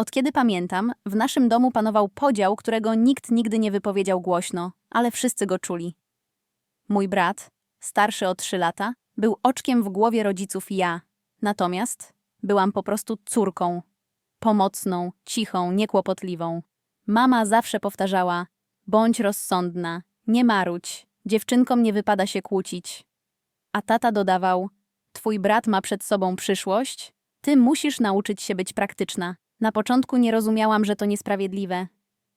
Od kiedy pamiętam, w naszym domu panował podział, którego nikt nigdy nie wypowiedział głośno, ale wszyscy go czuli. Mój brat, starszy o trzy lata, był oczkiem w głowie rodziców ja, natomiast byłam po prostu córką. Pomocną, cichą, niekłopotliwą. Mama zawsze powtarzała: bądź rozsądna, nie marudź, dziewczynkom nie wypada się kłócić. A tata dodawał: Twój brat ma przed sobą przyszłość, ty musisz nauczyć się być praktyczna. Na początku nie rozumiałam, że to niesprawiedliwe.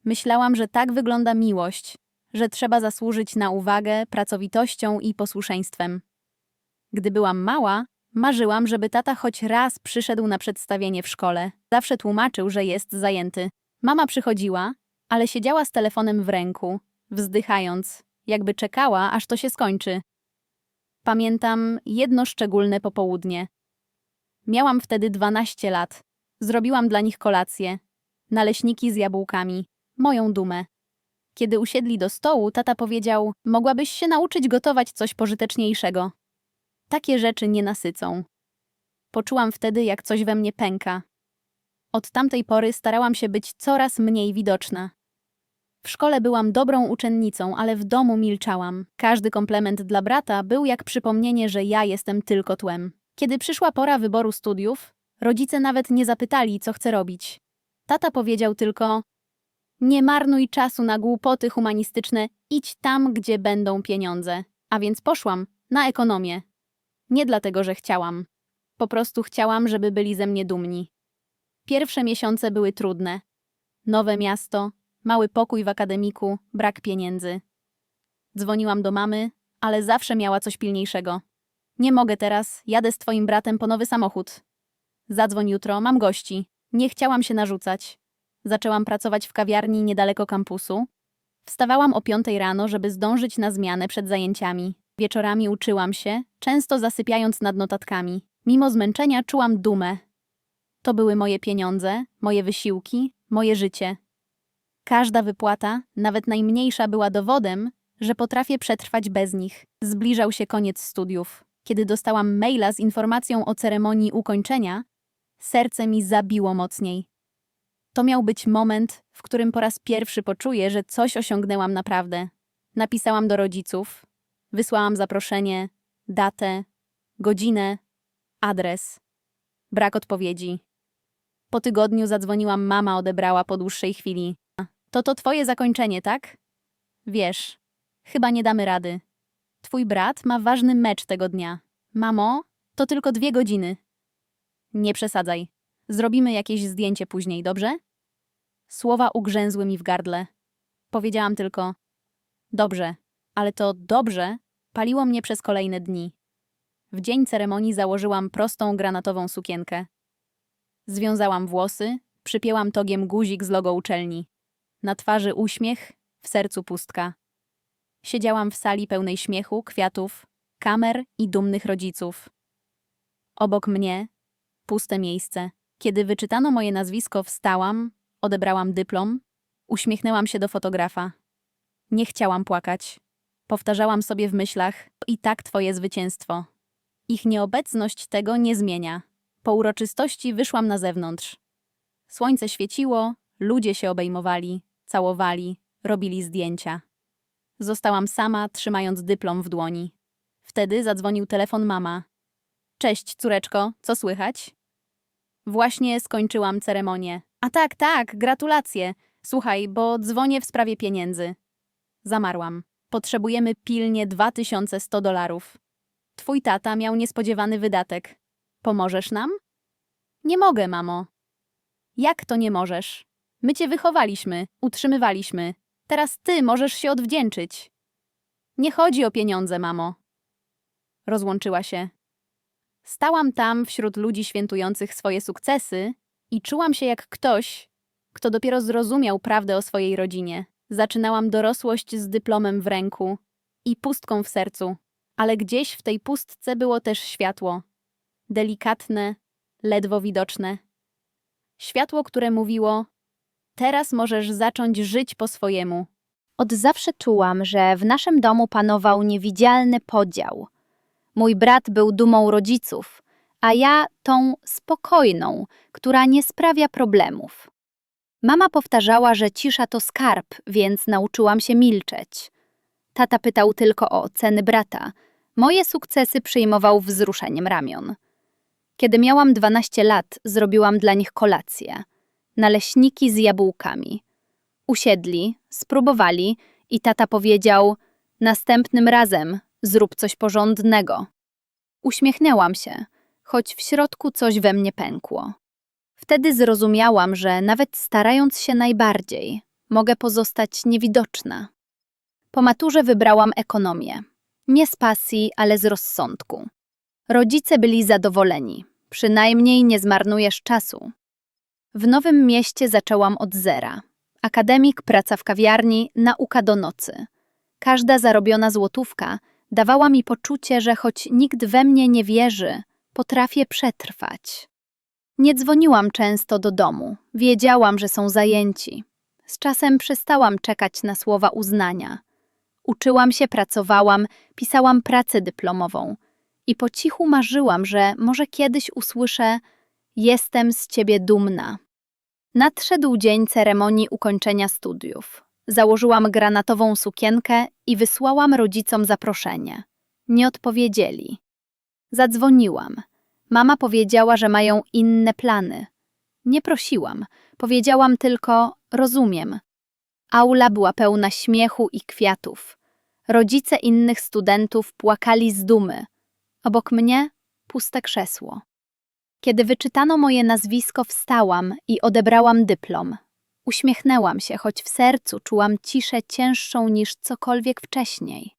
Myślałam, że tak wygląda miłość, że trzeba zasłużyć na uwagę pracowitością i posłuszeństwem. Gdy byłam mała, marzyłam, żeby tata choć raz przyszedł na przedstawienie w szkole. Zawsze tłumaczył, że jest zajęty. Mama przychodziła, ale siedziała z telefonem w ręku, wzdychając, jakby czekała, aż to się skończy. Pamiętam jedno szczególne popołudnie. Miałam wtedy 12 lat. Zrobiłam dla nich kolację. Naleśniki z jabłkami. Moją dumę. Kiedy usiedli do stołu, tata powiedział: Mogłabyś się nauczyć gotować coś pożyteczniejszego. Takie rzeczy nie nasycą. Poczułam wtedy, jak coś we mnie pęka. Od tamtej pory starałam się być coraz mniej widoczna. W szkole byłam dobrą uczennicą, ale w domu milczałam. Każdy komplement dla brata był jak przypomnienie, że ja jestem tylko tłem. Kiedy przyszła pora wyboru studiów, rodzice nawet nie zapytali, co chcę robić. Tata powiedział tylko: Nie marnuj czasu na głupoty humanistyczne, idź tam, gdzie będą pieniądze. A więc poszłam na ekonomię. Nie dlatego, że chciałam. Po prostu chciałam, żeby byli ze mnie dumni. Pierwsze miesiące były trudne. Nowe miasto, mały pokój w akademiku, brak pieniędzy. Dzwoniłam do mamy, ale zawsze miała coś pilniejszego. Nie mogę teraz, jadę z twoim bratem po nowy samochód. Zadzwoń jutro, mam gości. Nie chciałam się narzucać. Zaczęłam pracować w kawiarni niedaleko kampusu. Wstawałam o piątej rano, żeby zdążyć na zmianę przed zajęciami. Wieczorami uczyłam się, często zasypiając nad notatkami. Mimo zmęczenia czułam dumę. To były moje pieniądze, moje wysiłki, moje życie. Każda wypłata, nawet najmniejsza, była dowodem, że potrafię przetrwać bez nich. Zbliżał się koniec studiów. Kiedy dostałam maila z informacją o ceremonii ukończenia, serce mi zabiło mocniej. To miał być moment, w którym po raz pierwszy poczuję, że coś osiągnęłam naprawdę. Napisałam do rodziców, wysłałam zaproszenie, datę, godzinę, adres. Brak odpowiedzi. Po tygodniu zadzwoniłam, mama odebrała po dłuższej chwili. To to twoje zakończenie, tak? Wiesz, chyba nie damy rady. Twój brat ma ważny mecz tego dnia. Mamo, to tylko dwie godziny. Nie przesadzaj. Zrobimy jakieś zdjęcie później, dobrze? Słowa ugrzęzły mi w gardle. Powiedziałam tylko: Dobrze, ale to dobrze paliło mnie przez kolejne dni. W dzień ceremonii założyłam prostą granatową sukienkę. Związałam włosy, przypięłam togiem guzik z logo uczelni. Na twarzy uśmiech, w sercu pustka. Siedziałam w sali pełnej śmiechu, kwiatów, kamer i dumnych rodziców. Obok mnie puste miejsce. Kiedy wyczytano moje nazwisko, wstałam, odebrałam dyplom, uśmiechnęłam się do fotografa. Nie chciałam płakać. Powtarzałam sobie w myślach, i tak twoje zwycięstwo. Ich nieobecność tego nie zmienia. Po uroczystości wyszłam na zewnątrz. Słońce świeciło, ludzie się obejmowali, całowali, robili zdjęcia. Zostałam sama, trzymając dyplom w dłoni. Wtedy zadzwonił telefon mama. Cześć, córeczko, co słychać? Właśnie skończyłam ceremonię. A tak, tak, gratulacje. Słuchaj, bo dzwonię w sprawie pieniędzy. Zamarłam. Potrzebujemy pilnie 2100 dolarów. Twój tata miał niespodziewany wydatek. Pomożesz nam? Nie mogę, mamo. Jak to nie możesz? My cię wychowaliśmy, utrzymywaliśmy. Teraz ty możesz się odwdzięczyć. Nie chodzi o pieniądze, mamo. Rozłączyła się. Stałam tam wśród ludzi świętujących swoje sukcesy i czułam się jak ktoś, kto dopiero zrozumiał prawdę o swojej rodzinie. Zaczynałam dorosłość z dyplomem w ręku i pustką w sercu, ale gdzieś w tej pustce było też światło. Delikatne, ledwo widoczne. Światło, które mówiło: Teraz możesz zacząć żyć po swojemu. Od zawsze czułam, że w naszym domu panował niewidzialny podział. Mój brat był dumą rodziców, a ja tą spokojną, która nie sprawia problemów. Mama powtarzała, że cisza to skarb, więc nauczyłam się milczeć. Tata pytał tylko o oceny brata. Moje sukcesy przyjmował wzruszeniem ramion. Kiedy miałam 12 lat, zrobiłam dla nich kolację. Naleśniki z jabłkami. Usiedli, spróbowali i tata powiedział: Następnym razem zrób coś porządnego. Uśmiechnęłam się, choć w środku coś we mnie pękło. Wtedy zrozumiałam, że nawet starając się najbardziej, mogę pozostać niewidoczna. Po maturze wybrałam ekonomię. Nie z pasji, ale z rozsądku. Rodzice byli zadowoleni. Przynajmniej nie zmarnujesz czasu. W nowym mieście zaczęłam od zera. Akademik, praca w kawiarni, nauka do nocy. Każda zarobiona złotówka dawała mi poczucie, że choć nikt we mnie nie wierzy, potrafię przetrwać. Nie dzwoniłam często do domu. Wiedziałam, że są zajęci. Z czasem przestałam czekać na słowa uznania. Uczyłam się, pracowałam, pisałam pracę dyplomową i po cichu marzyłam, że może kiedyś usłyszę: Jestem z ciebie dumna. Nadszedł dzień ceremonii ukończenia studiów. Założyłam granatową sukienkę i wysłałam rodzicom zaproszenie. Nie odpowiedzieli. Zadzwoniłam. Mama powiedziała, że mają inne plany. Nie prosiłam, powiedziałam tylko: Rozumiem. Aula była pełna śmiechu i kwiatów. Rodzice innych studentów płakali z dumy. Obok mnie puste krzesło. Kiedy wyczytano moje nazwisko, wstałam i odebrałam dyplom. Uśmiechnęłam się, choć w sercu czułam ciszę cięższą niż cokolwiek wcześniej.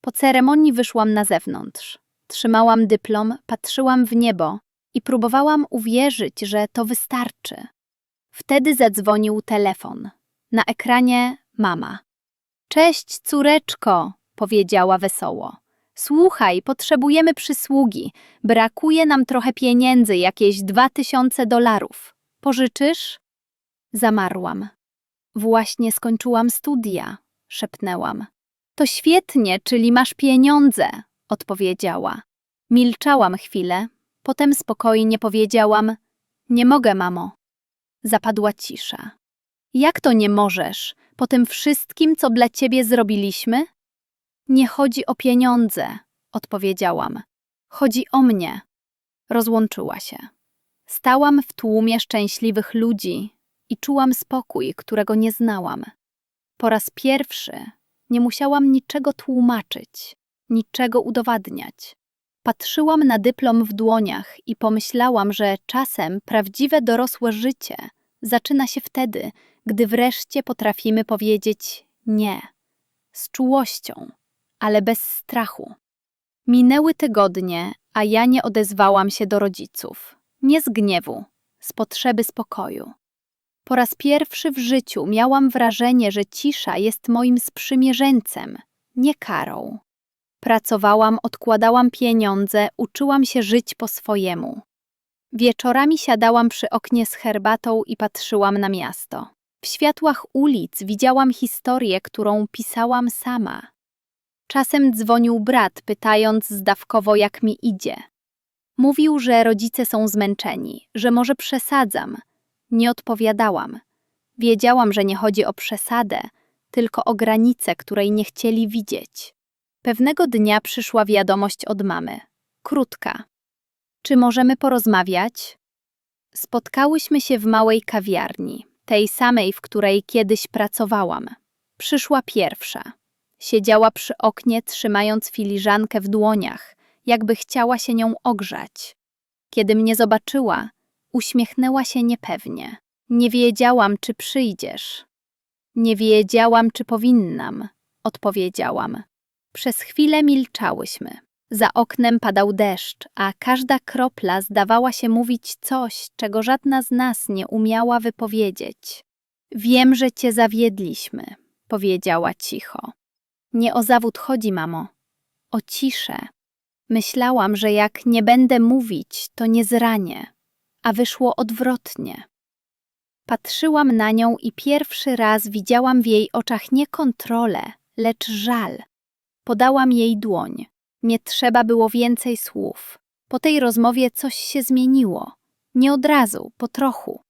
Po ceremonii wyszłam na zewnątrz. Trzymałam dyplom, patrzyłam w niebo i próbowałam uwierzyć, że to wystarczy. Wtedy zadzwonił telefon. Na ekranie mama. Cześć, córeczko, powiedziała wesoło. Słuchaj, potrzebujemy przysługi. Brakuje nam trochę pieniędzy, jakieś dwa tysiące dolarów. Pożyczysz? Zamarłam. Właśnie skończyłam studia, szepnęłam. To świetnie, czyli masz pieniądze, odpowiedziała. Milczałam chwilę, potem spokojnie powiedziałam: Nie mogę, mamo. Zapadła cisza. Jak to nie możesz? Po tym wszystkim, co dla ciebie zrobiliśmy? Nie chodzi o pieniądze, odpowiedziałam. Chodzi o mnie. Rozłączyła się. Stałam w tłumie szczęśliwych ludzi i czułam spokój, którego nie znałam. Po raz pierwszy nie musiałam niczego tłumaczyć, niczego udowadniać. Patrzyłam na dyplom w dłoniach i pomyślałam, że czasem prawdziwe dorosłe życie zaczyna się wtedy, gdy wreszcie potrafimy powiedzieć nie. Z czułością, ale bez strachu. Minęły tygodnie, a ja nie odezwałam się do rodziców. Nie z gniewu, z potrzeby spokoju. Po raz pierwszy w życiu miałam wrażenie, że cisza jest moim sprzymierzeńcem, nie karą. Pracowałam, odkładałam pieniądze, uczyłam się żyć po swojemu. Wieczorami siadałam przy oknie z herbatą i patrzyłam na miasto. W światłach ulic widziałam historię, którą pisałam sama. Czasem dzwonił brat, pytając zdawkowo, jak mi idzie. Mówił, że rodzice są zmęczeni, że może przesadzam. Nie odpowiadałam. Wiedziałam, że nie chodzi o przesadę, tylko o granicę, której nie chcieli widzieć. Pewnego dnia przyszła wiadomość od mamy. Krótka. Czy możemy porozmawiać? Spotkałyśmy się w małej kawiarni, tej samej, w której kiedyś pracowałam. Przyszła pierwsza. Siedziała przy oknie, trzymając filiżankę w dłoniach, jakby chciała się nią ogrzać. Kiedy mnie zobaczyła, uśmiechnęła się niepewnie. Nie wiedziałam, czy przyjdziesz. Nie wiedziałam, czy powinnam, odpowiedziałam. Przez chwilę milczałyśmy. Za oknem padał deszcz, a każda kropla zdawała się mówić coś, czego żadna z nas nie umiała wypowiedzieć. Wiem, że cię zawiedliśmy, powiedziała cicho. Nie o zawód chodzi, mamo. O ciszę. Myślałam, że jak nie będę mówić, to nie zranię, a wyszło odwrotnie. Patrzyłam na nią i pierwszy raz widziałam w jej oczach nie kontrolę, lecz żal. Podałam jej dłoń. Nie trzeba było więcej słów. Po tej rozmowie coś się zmieniło. Nie od razu, po trochu.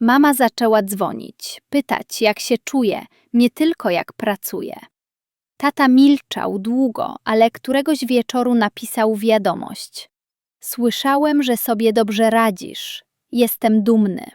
Mama zaczęła dzwonić, pytać, jak się czuje, nie tylko jak pracuje. Tata milczał długo, ale któregoś wieczoru napisał wiadomość. Słyszałem, że sobie dobrze radzisz. Jestem dumny.